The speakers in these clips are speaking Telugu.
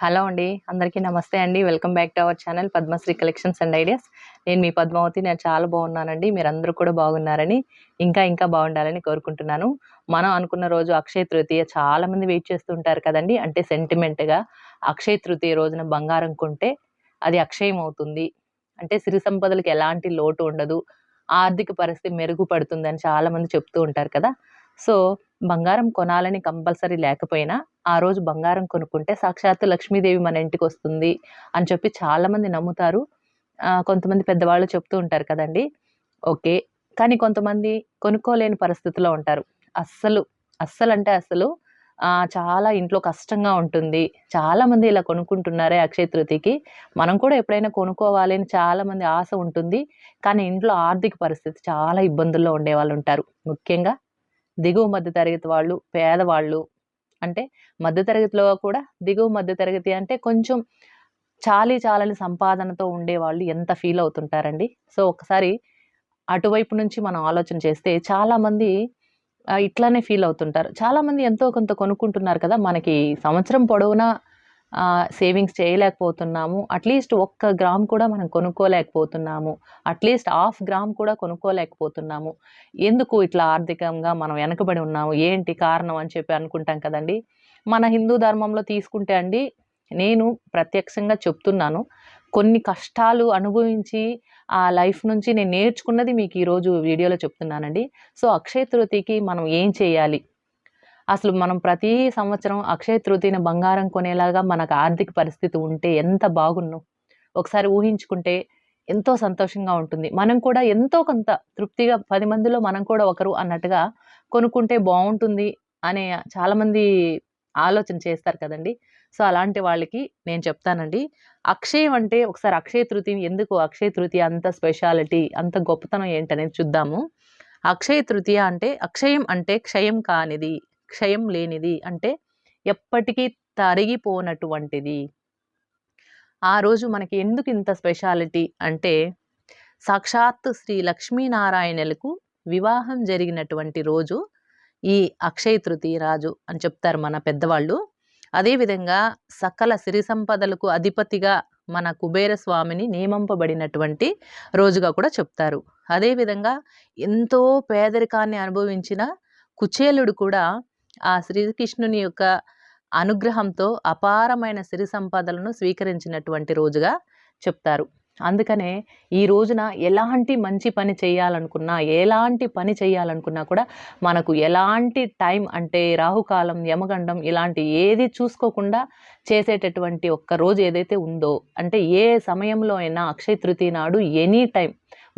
హలో అండి అందరికీ నమస్తే అండి. Welcome back to our channel Padmasri collections and ideas. నేను మీ పద్మావతి నేను చాలా బాగున్నానండి. మీరందరూ కూడా బాగున్నారని ఇంకా ఇంకా బాగుండాలని కోరుకుంటున్నాను. మనం అనుకున్న రోజు అక్షయ తృతీయ చాలామంది వెయిట్ చేస్తూ ఉంటారు కదండి. అంటే సెంటిమెంట్గా అక్షయ తృతీయ రోజున బంగారం కొంటే అది అక్షయం అవుతుంది. అంటే సిరి సంపదలకు ఎలాంటి లోటు ఉండదు. ఆర్థిక పరిస్థితి మెరుగుపడుతుంది అని చాలామంది చెప్తూ ఉంటారు కదా. సో బంగారం కొనాలని కంపల్సరీ లేకపోయినా ఆ రోజు బంగారం కొనుక్కుంటే సాక్షాత్తు లక్ష్మీదేవి మన ఇంటికి వస్తుంది అని చెప్పి చాలామంది నమ్ముతారు. కొంతమంది పెద్దవాళ్ళు చెప్తూ ఉంటారు కదండి. ఓకే కానీ కొంతమంది కొనుక్కోలేని పరిస్థితిలో ఉంటారు. అస్సలు అస్సలు అంటే అస్సలు చాలా ఇంట్లో కష్టంగా ఉంటుంది. చాలామంది ఇలా కొనుక్కుంటున్నారే అక్షయ తృతీయకి మనం కూడా ఎప్పుడైనా కొనుక్కోవాలి అని చాలామంది ఆశ ఉంటుంది. కానీ ఇంట్లో ఆర్థిక పరిస్థితి చాలా ఇబ్బందుల్లో ఉండే వాళ్ళు ఉంటారు. ముఖ్యంగా దిగువ మధ్య తరగతి వాళ్ళు పేదవాళ్ళు అంటే మధ్య తరగతిలో కూడా దిగువ మధ్య తరగతి అంటే కొంచెం చాలీ చాలని సంపాదనతో ఉండేవాళ్ళు ఎంత ఫీల్ అవుతుంటారండి. సో ఒకసారి అటువైపు నుంచి మనం ఆలోచన చేస్తే చాలామంది ఇట్లానే ఫీల్ అవుతుంటారు. చాలామంది ఎంతో కొంత కొనుక్కుంటున్నారు కదా మనకి సంవత్సరం పొడవునా సేవింగ్స్ చేయలేకపోతున్నాము. అట్లీస్ట్ ఒక్క గ్రామ్ కూడా మనం కొనుక్కోలేకపోతున్నాము. అట్లీస్ట్ హాఫ్ గ్రామ్ కూడా కొనుక్కోలేకపోతున్నాము. ఎందుకు ఇట్లా ఆర్థికంగా మనం వెనకబడి ఉన్నాము? ఏంటి కారణం అని చెప్పి అనుకుంటాం కదండి. మన హిందూ ధర్మంలో తీసుకుంటే అండి నేను ప్రత్యక్షంగా చెప్తున్నాను. కొన్ని కష్టాలు అనుభవించి ఆ లైఫ్ నుంచి నేను నేర్చుకున్నది మీకు ఈరోజు వీడియోలో చెప్తున్నానండి. సో అక్షయ తృతీకి మనం ఏం చేయాలి? అసలు మనం ప్రతి సంవత్సరం అక్షయ తృతీయన బంగారం కొనేలాగా మనకు ఆర్థిక పరిస్థితి ఉంటే ఎంత బాగున్ను. ఒకసారి ఊహించుకుంటే ఎంతో సంతోషంగా ఉంటుంది. మనం కూడా ఎంతో కొంత తృప్తిగా పది మందిలో మనం కూడా ఒకరు అన్నట్టుగా కొనుక్కుంటే బాగుంటుంది అనే చాలామంది ఆలోచన చేస్తారు కదండి. సో అలాంటి వాళ్ళకి నేను చెప్తానండి. అక్షయం అంటే ఒకసారి అక్షయ తృతీయ ఎందుకు అక్షయ తృతీయ అంత స్పెషాలిటీ అంత గొప్పతనం ఏంటనేది చూద్దాము. అక్షయ తృతీయ అంటే అక్షయం అంటే క్షయం కానిది. క్షయం లేనిది. అంటే ఎప్పటికీ తరిగిపోనటువంటిది. ఆ రోజు మనకి ఎందుకు ఇంత స్పెషాలిటీ అంటే సాక్షాత్ శ్రీ లక్ష్మీనారాయణలకు వివాహం జరిగినటువంటి రోజు ఈ అక్షయ తృతీయ రాజు అని చెప్తారు మన పెద్దవాళ్ళు. అదేవిధంగా సకల సిరి సంపదలకు అధిపతిగా మన కుబేర స్వామిని నియమింపబడినటువంటి రోజుగా కూడా చెప్తారు. అదేవిధంగా ఎంతో పేదరికాన్ని అనుభవించిన కుచేలుడు కూడా ఆ శ్రీకృష్ణుని యొక్క అనుగ్రహంతో అపారమైన సిరి సంపదలను స్వీకరించినటువంటి రోజుగా చెప్తారు. అందుకనే ఈ రోజున ఎలాంటి మంచి పని చేయాలనుకున్నా ఎలాంటి పని చేయాలనుకున్నా కూడా మనకు ఎలాంటి టైం అంటే రాహుకాలం యమగండం ఇలాంటి ఏది చూసుకోకుండా చేసేటటువంటి ఒక్క రోజు ఏదైతే ఉందో అంటే ఏ సమయంలో అయినా అక్షయ తృతీయ నాడు ఎనీ టైం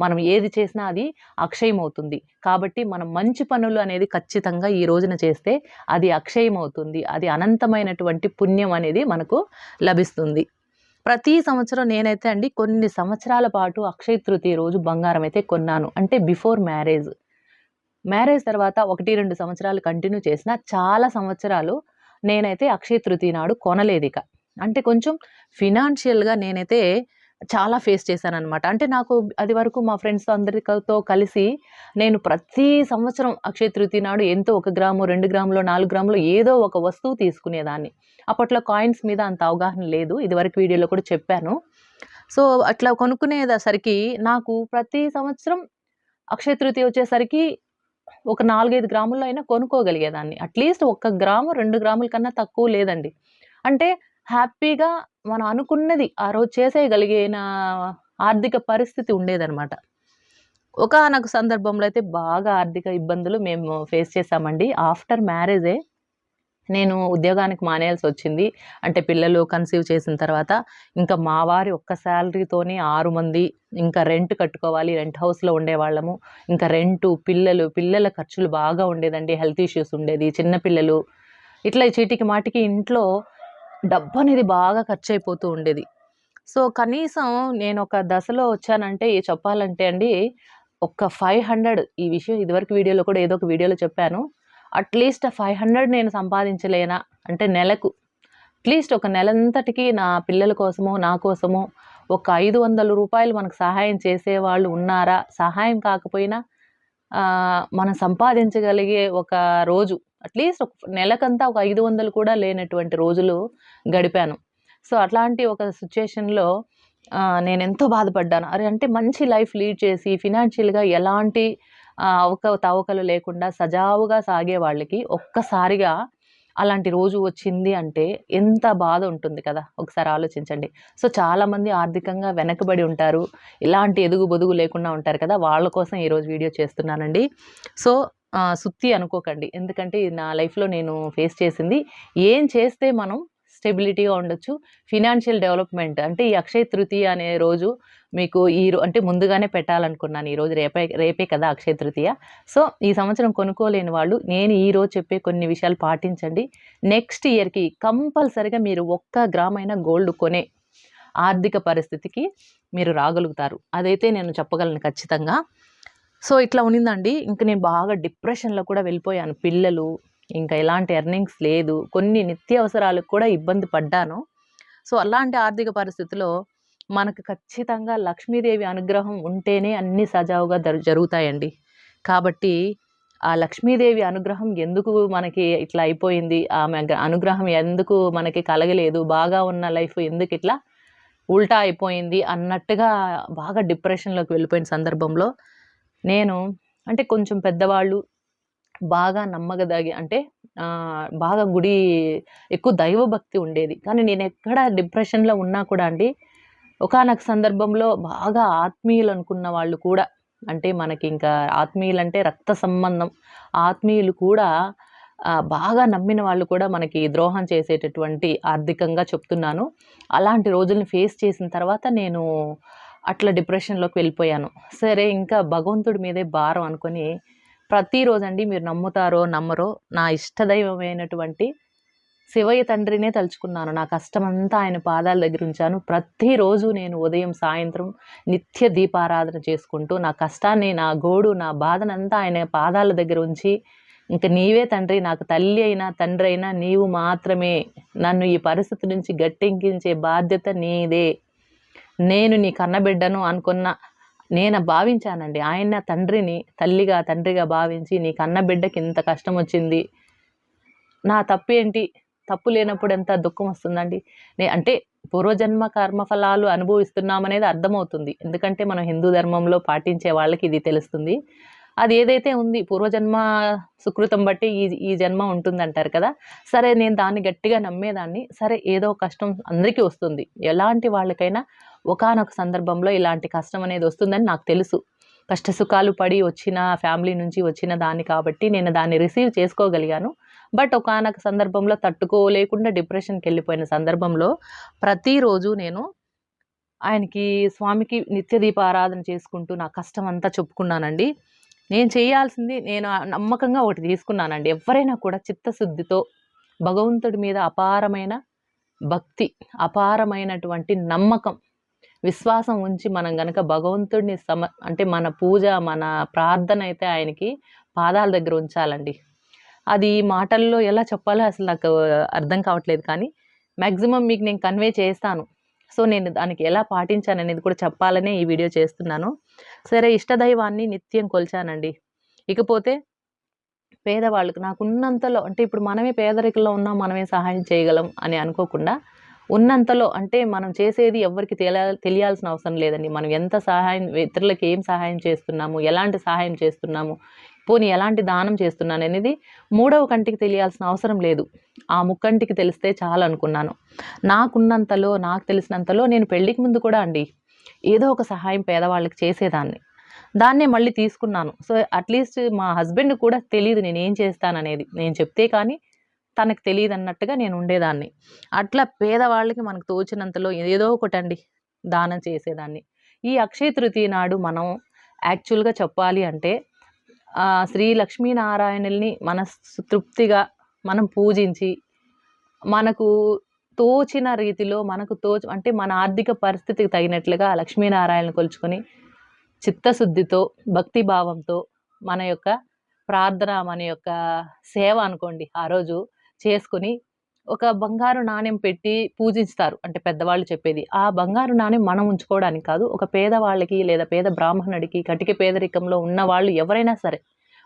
మనం ఏది చేసినా అది అక్షయం అవుతుంది కాబట్టి మనం మంచి పనులు అనేది ఖచ్చితంగా ఈ రోజున చేస్తే అది అక్షయం అవుతుంది అది అనంతమైనటువంటి పుణ్యం అనేది మనకు లభిస్తుంది. ప్రతి సంవత్సరం నేనైతే అండి కొన్ని సంవత్సరాల పాటు అక్షయ తృతీయ రోజు బంగారం అయితే కొన్నాను. అంటే బిఫోర్ మ్యారేజ్. మ్యారేజ్ తర్వాత ఒకటి రెండు సంవత్సరాలు కంటిన్యూ చేసిన చాలా సంవత్సరాలు నేనైతే అక్షయ తృతీయ నాడు కొనలేదు ఇక అంటే కొంచెం ఫినాన్షియల్గా నేనైతే చాలా ఫేస్ చేశాను అనమాట అంటే నాకు అది వరకు మా ఫ్రెండ్స్ అందరితో కలిసి నేను ప్రతి సంవత్సరం అక్షయ తృతీయ నాడు ఎంతో ఒక గ్రాము రెండు గ్రాములు నాలుగు గ్రాములు ఏదో ఒక వస్తువు తీసుకునేదాన్ని. అప్పట్లో కాయిన్స్ మీద అంత అవగాహన లేదు. ఇదివరకు వీడియోలో కూడా చెప్పాను. సో అట్లా కొనుక్కునేసరికి నాకు ప్రతి సంవత్సరం అక్షయ తృతీయ వచ్చేసరికి ఒక నాలుగైదు గ్రాముల్లో అయినా కొనుక్కోగలిగేదాన్ని. అట్లీస్ట్ ఒక్క గ్రాము రెండు గ్రాముల కన్నా తక్కువ లేదండి. అంటే హ్యాపీగా మనం అనుకున్నది ఆ రోజు చేసేయగలిగిన ఆర్థిక పరిస్థితి ఉండేదన్నమాట. ఒకనొక సందర్భంలో అయితే బాగా ఆర్థిక ఇబ్బందులు మేము ఫేస్ చేసామండి ఆఫ్టర్ మ్యారేజే నేను ఉద్యోగానికి మానేయాల్సి వచ్చింది. అంటే పిల్లలు కన్సీవ్ చేసిన తర్వాత ఇంకా మా వారి ఒక్క శాలరీతోనే ఆరు మంది ఇంకా రెంట్ కట్టుకోవాలి రెంట్ హౌస్లో ఉండేవాళ్ళము. ఇంకా రెంటు పిల్లలు పిల్లల ఖర్చులు బాగా ఉండేదండి. హెల్త్ ఇష్యూస్ ఉండేది చిన్నపిల్లలు ఇట్లా చీటికి మాటికి ఇంట్లో డబ్బు అనేది బాగా ఖర్చు అయిపోతూ ఉండేది. సో కనీసం నేను ఒక దశలో వచ్చానంటే చెప్పాలంటే అండి ఒక ఫైవ్ హండ్రెడ్ ఈ విషయం ఇదివరకు వీడియోలో కూడా ఏదో ఒక వీడియోలో చెప్పాను. అట్లీస్ట్ ఫైవ్ హండ్రెడ్ నేను సంపాదించలేనా? అంటే నెలకు. అట్లీస్ట్ ఒక నెలంతటికి నా పిల్లల కోసమో నా కోసమో ఒక ఐదు వందల రూపాయలు మనకు సహాయం చేసేవాళ్ళు ఉన్నారా? సహాయం కాకపోయినా మనం సంపాదించగలిగే ఒక రోజు అట్లీస్ట్ ఒక నెలకంతా ఒక ఐదు వందలు కూడా లేనటువంటి రోజులు గడిపాను సో అట్లాంటి ఒక సిచ్యుయేషన్‌లో నేను ఎంతో బాధపడ్డాను. అరే! అంటే మంచి లైఫ్ లీడ్ చేసి ఫినాన్షియల్‌గా ఎలాంటి అవక తవకలు లేకుండా సజావుగా సాగే వాళ్ళకి ఒక్కసారిగా అలాంటి రోజు వచ్చింది అంటే ఎంత బాధ ఉంటుంది కదా! ఒకసారి ఆలోచించండి. సో, చాలామంది ఆర్థికంగా వెనకబడి ఉంటారు. ఇలాంటి ఎదుగు బొదుగు లేకుండా ఉంటారు కదా! వాళ్ళ కోసం ఈరోజు వీడియో చేస్తున్నానండి. సో, సుత్తి అనుకోకండి. ఎందుకంటే ఇది నా లైఫ్‌లో నేను ఫేస్ చేసింది. ఏం చేస్తే మనం స్టెబిలిటీగా ఉండొచ్చు. ఫినాన్షియల్ డెవలప్‌మెంట్ అంటే ఈ అక్షయ తృతీయ అనే రోజు మీకు ఈ రో అంటే ముందుగానే పెట్టాలనుకున్నాను. ఈరోజు రేపే రేపే కదా అక్షయ తృతీయ. సో, ఈ సంవత్సరం కొనుక్కోలేని వాళ్ళు నేను ఈరోజు చెప్పే కొన్ని విషయాలు పాటించండి. నెక్స్ట్ ఇయర్‌కి కంపల్సరిగా మీరు ఒక్క గ్రామయినా గోల్డ్ కొనే ఆర్థిక పరిస్థితికి మీరు రాగలుగుతారు. అదైతే నేను చెప్పగలను ఖచ్చితంగా. సో, ఇట్లా ఉన్నిందండి. ఇంకా నేను బాగా డిప్రెషన్‌లో కూడా వెళ్ళిపోయాను. పిల్లలు, ఇంకా ఎలాంటి ఎర్నింగ్స్ లేదు. కొన్ని నిత్యావసరాలకు కూడా ఇబ్బంది పడ్డాను. సో, అలాంటి ఆర్థిక పరిస్థితిలో మనకు ఖచ్చితంగా లక్ష్మీదేవి అనుగ్రహం ఉంటేనే అన్నీ సజావుగా జరుగుతాయండి. కాబట్టి ఆ లక్ష్మీదేవి అనుగ్రహం ఎందుకు మనకి ఇట్లా అయిపోయింది? ఆమె అనుగ్రహం ఎందుకు మనకి కలగలేదు? బాగా ఉన్న లైఫ్ ఎందుకు ఇట్లా ఉల్టా అయిపోయింది అన్నట్టుగా బాగా డిప్రెషన్‌లోకి వెళ్ళిపోయిన సందర్భంలో నేను అంటే కొంచెం పెద్దవాళ్ళు బాగా నమ్మగదాగి అంటే బాగా గుడి ఎక్కువ దైవభక్తి ఉండేది. కానీ నేను ఎక్కడ డిప్రెషన్‌లో ఉన్నా కూడా అండి, ఒకానొక సందర్భంలో బాగా ఆత్మీయులు అనుకున్న వాళ్ళు కూడా అంటే మనకి ఇంకా ఆత్మీయులంటే రక్త సంబంధం. ఆత్మీయులు కూడా బాగా నమ్మిన వాళ్ళు కూడా మనకి ద్రోహం చేసేటటువంటి ఆర్థికంగా చెప్తున్నాను. అలాంటి రోజులను ఫేస్ చేసిన తర్వాత నేను అట్లా డిప్రెషన్‌లోకి వెళ్ళిపోయాను. సరే ఇంకా భగవంతుడి మీదే భారం అనుకోని ప్రతిరోజండి మీరు నమ్ముతారో నమ్మరో నా ఇష్టదైవమైనటువంటి శివయ్య తండ్రినే తలుచుకున్నాను. నా కష్టమంతా ఆయన పాదాల దగ్గర ఉంచాను. ప్రతిరోజు నేను ఉదయం, సాయంత్రం నిత్య దీపారాధన చేసుకుంటూ నా కష్టాన్ని, నా గోడు, నా బాధనంతా ఆయన పాదాల దగ్గర ఉంచి ఇంక నీవే తండ్రి నాకు తల్లి అయినా, తండ్రి అయినా నీవు మాత్రమే. నన్ను ఈ పరిస్థితి నుంచి గట్టెంకించే బాధ్యత నీదే. నేను నీ కన్నబిడ్డను అనుకున్న నేను భావించానండి. ఆయన తండ్రిని తల్లిగా, తండ్రిగా భావించి నీ కన్నబిడ్డకి ఇంత కష్టం వచ్చింది నా తప్పు ఏంటి తప్పు లేనప్పుడు ఎంత దుఃఖం వస్తుందండి. నే అంటే పూర్వజన్మ కర్మఫలాలు అనుభవిస్తున్నామనేది అర్థమవుతుంది. ఎందుకంటే మనం హిందూ ధర్మంలో పాటించే వాళ్ళకి ఇది తెలుస్తుంది. అది ఏదైతే ఉంది పూర్వజన్మ సుకృతం బట్టి ఈ ఈ జన్మ ఉంటుందంటారు కదా! సరే నేను దాన్ని గట్టిగా నమ్మేదాన్ని. సరే ఏదో కష్టం అందరికీ వస్తుంది. ఎలాంటి వాళ్ళకైనా ఒకనొక సందర్భంలో ఇలాంటి కష్టం అనేది వస్తుందని నాకు తెలుసు. కష్టసుఖాలు పడి వచ్చిన ఫ్యామిలీ నుంచి వచ్చిన దాన్ని కాబట్టి నేను దాన్ని రిసీవ్ చేసుకోగలిగాను. బట్ ఒకనొక సందర్భంలో తట్టుకోలేకుండా డిప్రెషన్కి వెళ్ళిపోయిన సందర్భంలో ప్రతిరోజు నేను ఆయనకి స్వామికి నిత్య దీపారాధన చేసుకుంటూ నా కష్టం అంతా చెప్పుకున్నానండి. నేను చేయాల్సింది నేను నమ్మకంగా ఒకటి తీసుకున్నానండి. ఎవరైనా కూడా చిత్తశుద్ధితో భగవంతుడి మీద అపారమైన భక్తి, అపారమైనటువంటి నమ్మకం, విశ్వాసం ఉంచి మనం గనక భగవంతుడిని సమ అంటే మన పూజ, మన ప్రార్థన అయితే ఆయనకి పాదాల దగ్గర ఉంచాలండి. అది మాటల్లో ఎలా చెప్పాలో అసలు నాకు అర్థం కావట్లేదు కానీ మ్యాక్సిమం మీకు నేను కన్వే చేస్తాను. సో, నేను దానికి ఎలా పాటించాననేది కూడా చెప్పాలనే ఈ వీడియో చేస్తున్నాను. సరే ఇష్టదైవాన్ని నిత్యం కొలిచానండి. ఇకపోతే పేదవాళ్ళకు నాకున్నంతలో అంటే ఇప్పుడు మనమే పేదరికంలో ఉన్నాం. మనమే సహాయం చేయగలం అని అనుకోకుండా ఉన్నంతలో అంటే మనం చేసేది ఎవరికి తెలా తెలియాల్సిన అవసరం లేదండి. మనం ఎంత సహాయం ఇతరులకి ఏం సహాయం చేస్తున్నాము? ఎలాంటి సహాయం చేస్తున్నాము? పోనీ ఎలాంటి దానం చేస్తున్నాననేది మూడవ కంటికి తెలియాల్సిన అవసరం లేదు. ఆ ముక్కంటికి తెలిస్తే చాలనుకున్నాను. నాకున్నంతలో, నాకు తెలిసినంతలో నేను పెళ్ళికి ముందు కూడా అండి ఏదో ఒక సహాయం పేదవాళ్ళకి చేసేదాన్ని. దాన్నే మళ్ళీ తీసుకున్నాను. సో, అట్‌లీస్ట్ మా హస్బెండ్ కూడా తెలియదు నేను ఏం చేస్తాననేది. నేను చెప్తే కానీ తనకు తెలియదు అన్నట్టుగా నేను ఉండేదాన్ని. అట్లా పేదవాళ్ళకి మనకు తోచినంతలో ఏదో ఒకటండి దానం చేసేదాన్ని. ఈ అక్షయ తృతీయ నాడు మనం యాక్చువల్‌గా చెప్పాలి అంటే శ్రీ లక్ష్మీనారాయణుల్ని మనస్ తృప్తిగా మనం పూజించి మనకు తోచిన రీతిలో మనకు తోచ అంటే మన ఆర్థిక పరిస్థితికి తగినట్లుగా లక్ష్మీనారాయణను కొలుచుకొని చిత్తశుద్ధితో, భక్తి భావంతో మన యొక్క ప్రార్థన, మన యొక్క సేవ అనుకోండి ఆ రోజు చేసుకొని ఒక బంగారు నాణెం పెట్టి పూజిస్తారు. అంటే పెద్దవాళ్ళు చెప్పేది. ఆ బంగారు నాణెం మనం ఉంచుకోవడానికి కాదు. ఒక పేదవాళ్ళకి లేదా పేద బ్రాహ్మణుడికి, కటిక పేదరికంలో ఉన్న వాళ్ళు ఎవరైనా సరే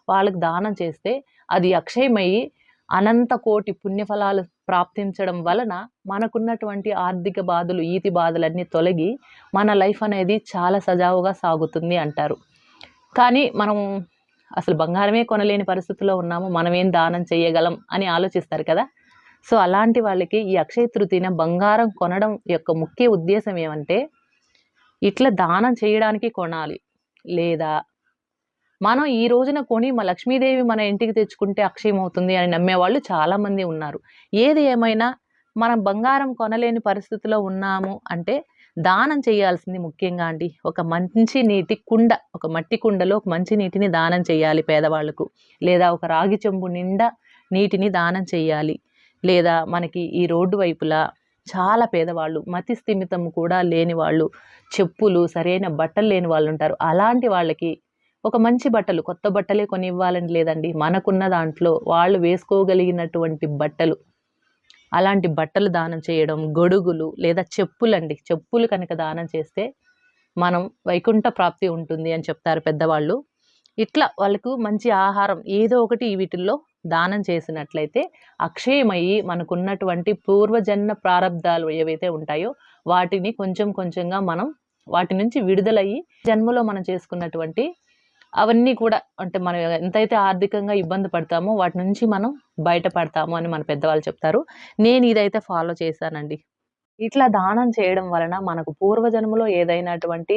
వాళ్ళకి దానం చేస్తే అది అక్షయమయ్యి అనంత కోటి పుణ్యఫలాలు ప్రాప్తించడం వలన మనకున్నటువంటి ఆర్థిక బాధలు ఈతి బాధలన్నీ తొలగి మన లైఫ్ అనేది చాలా సజావుగా సాగుతుంది అంటారు కానీ మనం అసలు బంగారమే కొనలేని పరిస్థితిలో ఉన్నాము మనమేం దానం చేయగలం అని ఆలోచిస్తారు కదా సో అలాంటి వాళ్ళకి ఈ అక్షయ తృతీన బంగారం కొనడం యొక్క ముఖ్య ఉద్దేశం ఏమంటే ఇట్లా దానం చేయడానికి కొనాలి. లేదా మనం ఈ రోజున కొని మా లక్ష్మీదేవి మన ఇంటికి తెచ్చుకుంటే అక్షయం అవుతుంది అని నమ్మేవాళ్ళు చాలామంది ఉన్నారు. ఏది ఏమైనా మనం బంగారం కొనలేని పరిస్థితిలో ఉన్నాము అంటే దానం చేయాల్సింది ముఖ్యంగా అండి ఒక మంచి నీటి కుండ ఒక మట్టి కుండలో ఒక మంచి నీటిని దానం చేయాలి పేదవాళ్ళకు. లేదా ఒక రాగి చెంబు నిండా నీటిని దానం చేయాలి. లేదా మనకి ఈ రోడ్డు వైపులా చాలా పేదవాళ్ళు మతి స్థిమితం కూడా లేని వాళ్ళు చెప్పులు సరైన బట్టలు లేని వాళ్ళు ఉంటారు. అలాంటి వాళ్ళకి ఒక మంచి బట్టలు కొత్త బట్టలే కొని ఇవ్వాలని లేదండి. మనకున్న దాంట్లో వాళ్ళు వేసుకోగలిగినటువంటి బట్టలు. అలాంటి బట్టలు దానం చేయడం గొడుగులు లేదా చెప్పులండి. చెప్పులు కనుక దానం చేస్తే మనం వైకుంఠ ప్రాప్తి ఉంటుంది అని చెప్తారు పెద్దవాళ్ళు. ఇట్లా వాళ్ళకు మంచి ఆహారం ఏదో ఒకటి వీటిల్లో దానం చేసినట్లయితే అక్షయమయ్యి మనకున్నటువంటి పూర్వజన్మ ప్రారంధాలు ఏవైతే ఉంటాయో వాటిని కొంచెం కొంచెంగా మనం వాటి నుంచి విడుదలయ్యి జన్మలో మనం చేసుకున్నటువంటి అవన్నీ కూడా అంటే మనం ఎంతైతే ఆర్థికంగా ఇబ్బంది పడతామో వాటి నుంచి మనం బయటపడతాము అని మన పెద్దవాళ్ళు చెప్తారు. నేను ఇదైతే ఫాలో చేశానండి. ఇట్లా దానం చేయడం వలన మనకు పూర్వజన్మలో ఏదైనటువంటి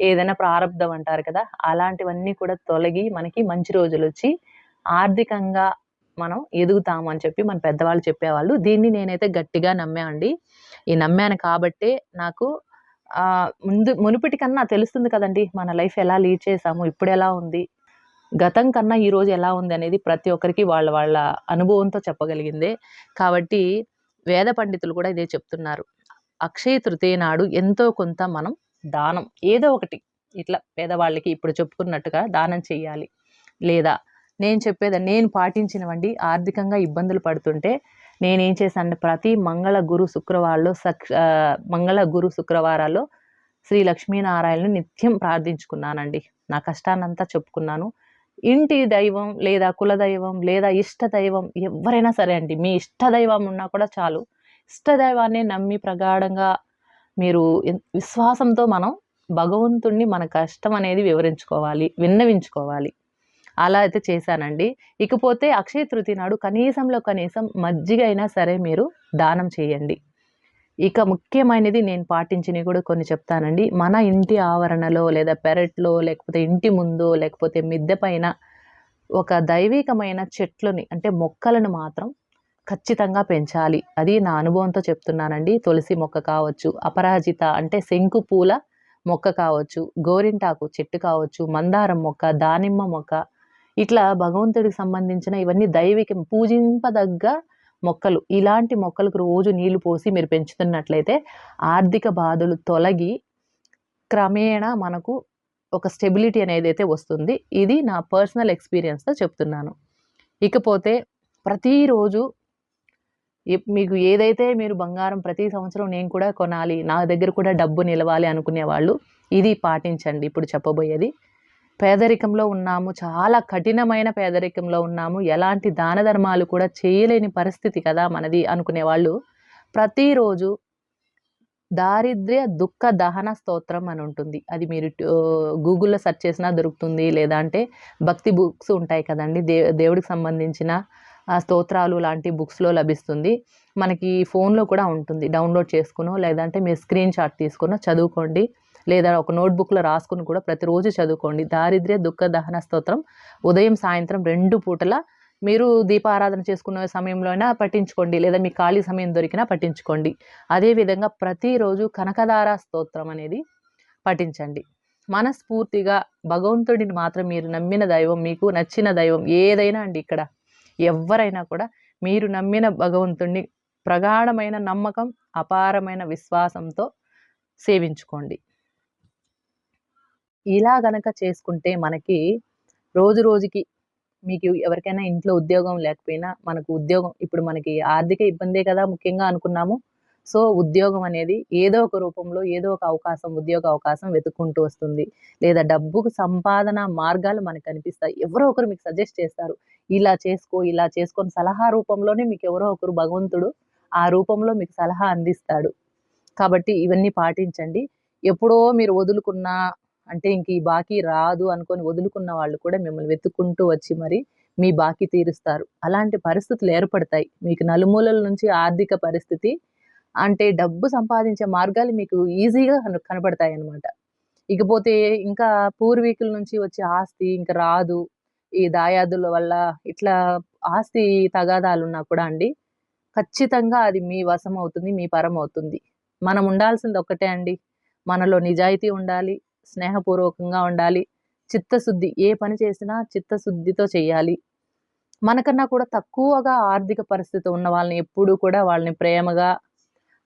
ఏదైనా ప్రారంధం అంటారు కదా అలాంటివన్నీ కూడా తొలగి మనకి మంచి రోజులు వచ్చి ఆర్థికంగా మనం ఎదుగుతాము అని చెప్పి మన పెద్దవాళ్ళు చెప్పేవాళ్ళు. దీన్ని నేనైతే గట్టిగా నమ్మామండి ఈ నమ్మాను కాబట్టే నాకు ఆ ముందు మునుపటి కన్నా తెలుస్తుంది కదండి మన లైఫ్ ఎలా లీడ్ చేసాము ఇప్పుడు ఎలా ఉంది గతం కన్నా ఈ రోజు ఎలా ఉంది అనేది ప్రతి ఒక్కరికి వాళ్ళ వాళ్ళ అనుభవంతో చెప్పగలిగిందే. కాబట్టి వేద పండితులు కూడా ఇదే చెప్తున్నారు. అక్షయ తృతీయ నాడు ఎంతో కొంత మనం దానం. ఏదో ఒకటి. ఇట్లా పేదవాళ్ళకి ఇప్పుడు చెప్పుకున్నట్టుగా దానం చేయాలి లేదా నేను చెప్పేది నేను పాటించినవండి. ఆర్థికంగా ఇబ్బందులు పడుతుంటే నేనేం చేశాను ప్రతి మంగళ గురు శుక్రవారాల్లో సక్ష మంగళ గురు శుక్రవారాల్లో శ్రీ లక్ష్మీనారాయణను నిత్యం ప్రార్థించుకున్నానండి. నా కష్టాన్నంతా చెప్పుకున్నాను. ఇంటి దైవం లేదా కులదైవం లేదా ఇష్ట దైవం ఎవరైనా సరే అండి మీ ఇష్ట దైవం ఉన్నా కూడా చాలు. ఇష్ట దైవాన్ని నమ్మి ప్రగాఢంగా మీరు విశ్వాసంతో మనం భగవంతుణ్ణి మన కష్టం అనేది వివరించుకోవాలి విన్నవించుకోవాలి. అలా అయితే చేశానండి. ఇకపోతే అక్షయ తృతీయ నాడు కనీసంలో కనీసం మజ్జిగ అయినా సరే మీరు దానం చేయండి. ఇక ముఖ్యమైనది నేను పాటించినవి కూడా కొన్ని చెప్తానండి. మన ఇంటి ఆవరణలో లేదా పెరట్లో లేకపోతే ఇంటి ముందు లేకపోతే మిద్దె పైన ఒక దైవికమైన చెట్లని అంటే మొక్కలను మాత్రం ఖచ్చితంగా పెంచాలి. అది నా అనుభవంతో చెప్తున్నానండి. తులసి మొక్క కావచ్చు అపరాజిత అంటే శంకు పూల మొక్క కావచ్చు గోరింటాకు చెట్టు కావచ్చు మందారం మొక్క దానిమ్మ మొక్క ఇట్లా భగవంతుడికి సంబంధించిన ఇవన్నీ దైవిక పూజింపదగ్గ మొక్కలు. ఇలాంటి మొక్కలకు రోజు నీళ్ళు పోసి మీరు పెంచుతున్నట్లయితే ఆర్థిక బాధలు తొలగి క్రమేణా మనకు ఒక స్టెబిలిటీ అనేది అయితే వస్తుంది. ఇది నా పర్సనల్ ఎక్స్పీరియన్స్తో చెప్తున్నాను. ఇకపోతే ప్రతిరోజు మీకు ఏదైతే మీరు బంగారం ప్రతి సంవత్సరం నేను కూడా కొనాలి నా దగ్గర కూడా డబ్బు నిలవాలి అనుకునే వాళ్ళు ఇది పాటించండి. ఇప్పుడు చెప్పబోయేది పేదరికంలో ఉన్నాము చాలా కఠినమైన పేదరికంలో ఉన్నాము ఎలాంటి దాన ధర్మాలు కూడా చేయలేని పరిస్థితి కదా మనది అనుకునే వాళ్ళు ప్రతిరోజు దారిద్ర్య దుఃఖ దహన స్తోత్రం అని ఉంటుంది. అది మీరు గూగుల్లో సెర్చ్ చేసినా దొరుకుతుంది లేదా అంటే భక్తి బుక్స్ ఉంటాయి కదండి దే దేవుడికి సంబంధించిన స్తోత్రాలు లాంటి బుక్స్లో లభిస్తుంది. మనకి ఫోన్లో కూడా ఉంటుంది. డౌన్లోడ్ చేసుకునో లేదంటే మీరు స్క్రీన్ షాట్ తీసుకునో చదువుకోండి. లేదా ఒక నోట్బుక్లో రాసుకుని కూడా ప్రతిరోజు చదువుకోండి. దారిద్ర్య దుఃఖ దహన స్తోత్రం ఉదయం సాయంత్రం రెండు పూటల మీరు దీపారాధన చేసుకునే సమయంలో అయినా పట్టించుకోండి లేదా మీ ఖాళీ సమయం దొరికినా పట్టించుకోండి అదేవిధంగా ప్రతిరోజు కనకదార స్తోత్రం అనేది పఠించండి. మనస్ఫూర్తిగా భగవంతుడిని మాత్రం మీరు నమ్మిన దైవం మీకు నచ్చిన దైవం ఏదైనా అండి ఇక్కడ. ఎవరైనా కూడా మీరు నమ్మిన భగవంతుణ్ణి ప్రగాఢమైన నమ్మకం అపారమైన విశ్వాసంతో సేవించుకోండి. ఇలా గనక చేసుకుంటే మనకి రోజు రోజుకి మీకు ఎవరికైనా ఇంట్లో ఉద్యోగం లేకపోయినా మనకు ఉద్యోగం ఇప్పుడు మనకి ఆర్థిక ఇబ్బందే కదా ముఖ్యంగా అనుకున్నాము. సో ఉద్యోగం అనేది ఏదో ఒక రూపంలో ఏదో ఒక అవకాశం ఉద్యోగ అవకాశం వెతుక్కుంటూ వస్తుంది. లేదా డబ్బుకు సంపాదన మార్గాలు మనకు కనిపిస్తాయి. ఎవరో ఒకరు మీకు సజెస్ట్ చేస్తారు. ఇలా చేసుకో ఇలా చేసుకొని సలహా రూపంలోనే మీకు ఎవరో ఒకరు భగవంతుడు ఆ రూపంలో మీకు సలహా అందిస్తాడు. కాబట్టి ఇవన్నీ పాటించండి. ఎప్పుడో మీరు వదులుకున్న అంటే ఇంక ఈ బాకీ రాదు అనుకొని వదులుకున్న వాళ్ళు కూడా మిమ్మల్ని వెతుక్కుంటూ వచ్చి మరి మీ బాకీ తీరుస్తారు. అలాంటి పరిస్థితులు ఏర్పడతాయి. మీకు నలుమూలల నుంచి ఆర్థిక పరిస్థితి అంటే డబ్బు సంపాదించే మార్గాలు మీకు ఈజీగా కన కనపడతాయి అన్నమాట ఇకపోతే ఇంకా పూర్వీకుల నుంచి వచ్చే ఆస్తి ఇంకా రాదు. ఈ దాయాదుల వల్ల ఇట్లా ఆస్తి తగాదాలున్నా కూడా అండి ఖచ్చితంగా అది మీ వశం అవుతుంది మీ పరం అవుతుంది మనం ఉండాల్సింది ఒక్కటే అండి. మనలో నిజాయితీ ఉండాలి స్నేహపూర్వకంగా ఉండాలి చిత్తశుద్ధి ఏ పని చేసినా చిత్తశుద్ధితో చేయాలి. మనకన్నా కూడా తక్కువగా ఆర్థిక పరిస్థితి ఉన్న వాళ్ళని ఎప్పుడూ కూడా వాళ్ళని ప్రేమగా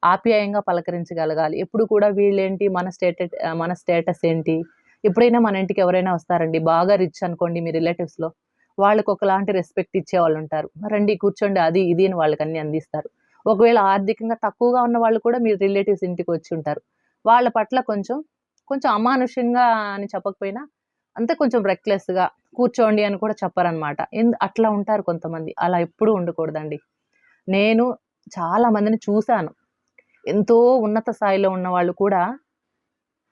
ఆప్యాయంగా పలకరించగలగాలి. ఎప్పుడు కూడా వీళ్ళేంటి మన స్టేట మన స్టేటస్ ఏంటి ఎప్పుడైనా మన ఇంటికి ఎవరైనా వస్తారండి బాగా రిచ్ అనుకోండి మీ రిలేటివ్స్లో వాళ్ళకి ఒకలాంటి రెస్పెక్ట్ ఇచ్చే వాళ్ళు ఉంటారు. రండి కూర్చోండి అది ఇది అని వాళ్ళకి అన్ని అందిస్తారు. ఒకవేళ ఆర్థికంగా తక్కువగా ఉన్న వాళ్ళు కూడా మీ రిలేటివ్స్ ఇంటికి వచ్చి ఉంటారు. వాళ్ళ పట్ల కొంచెం కొంచెం అమానుష్యంగా అని చెప్పకపోయినా అంతే కొంచెం రెక్లెస్గా కూర్చోండి అని కూడా చెప్పరనమాట ఎందు అట్లా ఉంటారు కొంతమంది. అలా ఎప్పుడూ ఉండకూడదండి. నేను చాలా మందిని చూశాను. ఎంతో ఉన్నత స్థాయిలో ఉన్న వాళ్ళు కూడా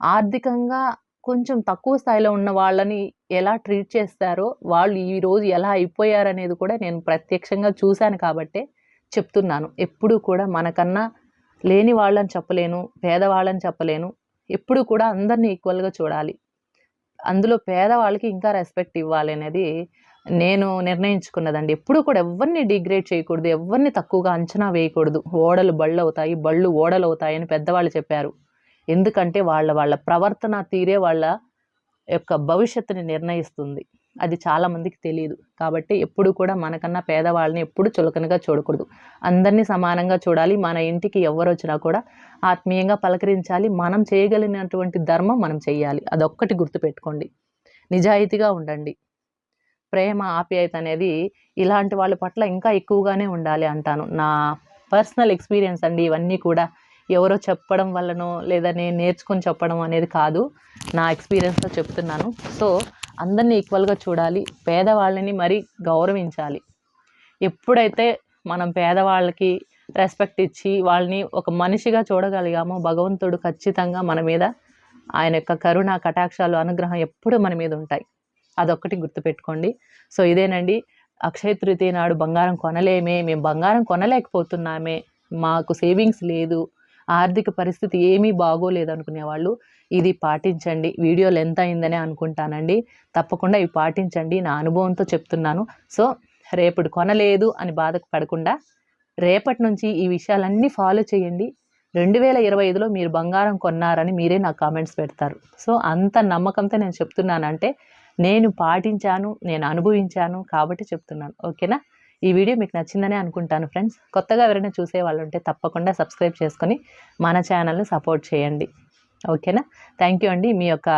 ఆర్థికంగా కొంచెం తక్కువ స్థాయిలో ఉన్న వాళ్ళని ఎలా ట్రీట్ చేస్తారో వాళ్ళు ఈ రోజు ఎలా అయిపోయారనేది కూడా నేను ప్రత్యక్షంగా చూశాను కాబట్టే చెప్తున్నాను. ఎప్పుడూ కూడా మనకన్నా లేని వాళ్ళని చెప్పలేను పేదవాళ్ళని చెప్పలేను. ఎప్పుడు కూడా అందరినీ ఈక్వల్గా చూడాలి. అందులో పేదవాళ్ళకి ఇంకా రెస్పెక్ట్ ఇవ్వాలి అనేది నేను నిర్ణయించుకున్నదండి. ఎప్పుడు కూడా ఎవరిని డిగ్రేడ్ చేయకూడదు ఎవరిని తక్కువగా అంచనా వేయకూడదు. ఓడలు బళ్ళు అవుతాయి బళ్ళు ఓడలు అవుతాయి అని పెద్దవాళ్ళు చెప్పారు. ఎందుకంటే వాళ్ళ వాళ్ళ ప్రవర్తన తీరే వాళ్ళ యొక్క భవిష్యత్తుని నిర్ణయిస్తుంది. అది చాలామందికి తెలియదు కాబట్టి ఎప్పుడు కూడా మనకన్నా పేదవాళ్ళని ఎప్పుడు చులకనగా చూడకూడదు. అందరినీ సమానంగా చూడాలి. మన ఇంటికి ఎవరు వచ్చినా కూడా ఆత్మీయంగా పలకరించాలి. మనం చేయగలిగినటువంటి ధర్మం మనం చేయాలి అదొక్కటి గుర్తుపెట్టుకోండి. నిజాయితీగా ఉండండి. ప్రేమ ఆప్యాయత అనేది ఇలాంటి వాళ్ళ పట్ల ఇంకా ఎక్కువగానే ఉండాలి అంటాను. నా పర్సనల్ ఎక్స్పీరియన్స్ అండి ఇవన్నీ కూడా. ఎవరో చెప్పడం వల్లనో లేదా నేను నేర్చుకొని చెప్పడం అనేది కాదు. నా ఎక్స్పీరియన్స్తో చెప్తున్నాను. సో అందరినీ ఈక్వల్గా చూడాలి పేదవాళ్ళని మరీ గౌరవించాలి. ఎప్పుడైతే మనం పేదవాళ్ళకి రెస్పెక్ట్ ఇచ్చి వాళ్ళని ఒక మనిషిగా చూడగలిగామో భగవంతుడు ఖచ్చితంగా మన మీద ఆయన యొక్క కరుణ కటాక్షాలు అనుగ్రహం ఎప్పుడూ మన మీద ఉంటాయి. అదొక్కటి గుర్తుపెట్టుకోండి. సో ఇదేనండి. అక్షయ తృతీయ నాడు బంగారం కొనలేమే మేము బంగారం కొనలేకపోతున్నామే మాకు సేవింగ్స్ లేదు ఆర్థిక పరిస్థితి ఏమీ బాగోలేదు అనుకునేవాళ్ళు ఇది పాటించండి వీడియో లెంత్ అయిందనే అనుకుంటానండి. తప్పకుండా ఇవి పాటించండి నా అనుభవంతో చెప్తున్నాను. సో రేపటి కొనలేదు అని బాధకు పడకుండా రేపటి నుంచి ఈ విషయాలన్నీ ఫాలో చేయండి. రెండు వేల ఇరవై ఐదులో మీరు బంగారం కొన్నారని మీరే నాకు కామెంట్స్ పెడతారు. సో అంత నమ్మకంతో నేను చెప్తున్నానంటే నేను పాటించాను నేను అనుభవించాను కాబట్టి చెప్తున్నాను. ఓకేనా? ఈ వీడియో మీకు నచ్చిందనే అనుకుంటాను ఫ్రెండ్స్. కొత్తగా ఎవరైనా చూసే వాళ్ళు ఉంటే తప్పకుండా సబ్స్క్రైబ్ చేసుకొని మన ఛానల్ని సపోర్ట్ చేయండి. ఓకేనా? థ్యాంక్ యూ అండి. మీ యొక్క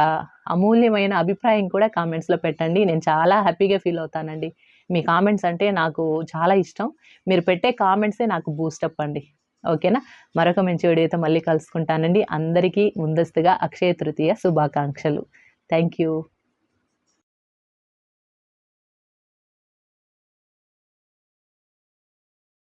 అమూల్యమైన అభిప్రాయం కూడా కామెంట్స్లో పెట్టండి. నేను చాలా హ్యాపీగా ఫీల్ అవుతానండి. మీ కామెంట్స్ అంటే నాకు చాలా ఇష్టం. మీరు పెట్టే కామెంట్సే నాకు బూస్టప్ అండి. ఓకేనా? మరొక మంచి వీడియోతో మళ్ళీ కలుసుకుంటానండి. అందరికీ ముందస్తుగా అక్షయ తృతీయ శుభాకాంక్షలు. Thank you